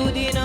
gratitudine.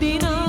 Medina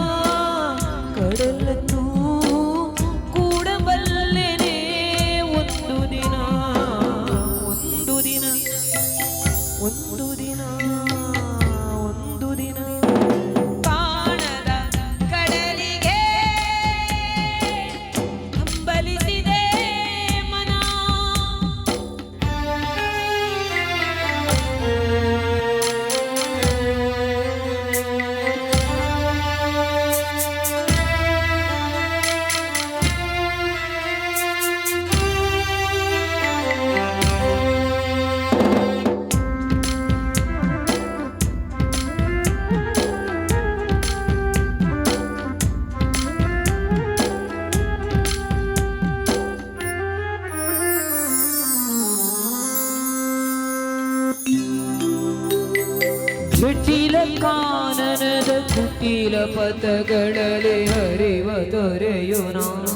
ಜಟಿಲ ಕಾನನದ ಕುಟಿಲ ಪಥಗಳಲ್ಲಿ ಹರಿವ ದೊರೆಯು ನಾನು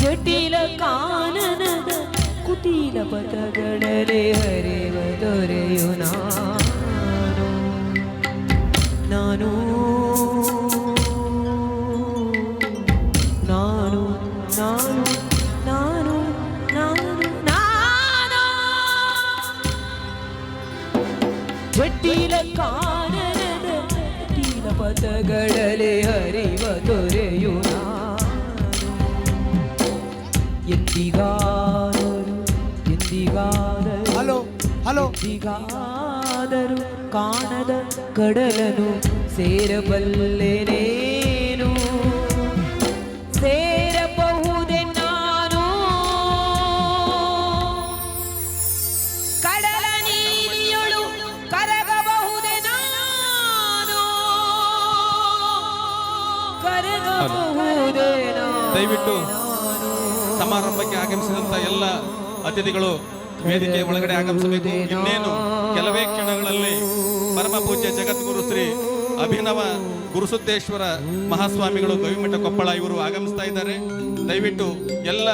ಜಟಿಲ ಕಾನನದ hello ಕಾಣದ ಕಡಲನು ಸೇರಬಲ್ಲೆನೇನು ಸೇರಬಹುದೆ ನಾನು. ಕಡಲ ನೀಲಿಯೊಳು ಕರಗಬಹುದೆ ನಾನು. ಕರಗಬಹುದೆ ದಯವಿಟ್ಟು ಸಮಾರಂಭಕ್ಕೆ ಆಗಮಿಸಿದಂಥ ಎಲ್ಲ ಅತಿಥಿಗಳು ವೇದಿಕೆ ಒಳಗಡೆ ಆಗಮಿಸಬೇಕು. ಇನ್ನೇನು ಕೆಲವೇ ಕ್ಷಣಗಳಲ್ಲಿ ಪರಮ ಪೂಜ್ಯ ಜಗದ್ಗುರು ಶ್ರೀ ಅಭಿನವ ಗುರುಸುದ್ದೇಶ್ವರ ಮಹಾಸ್ವಾಮಿಗಳು ಗವಿಮಠ ಕೊಪ್ಪಳ ಇವರು ಆಗಮಿಸ್ತಾ ಇದ್ದಾರೆ. ದಯವಿಟ್ಟು ಎಲ್ಲ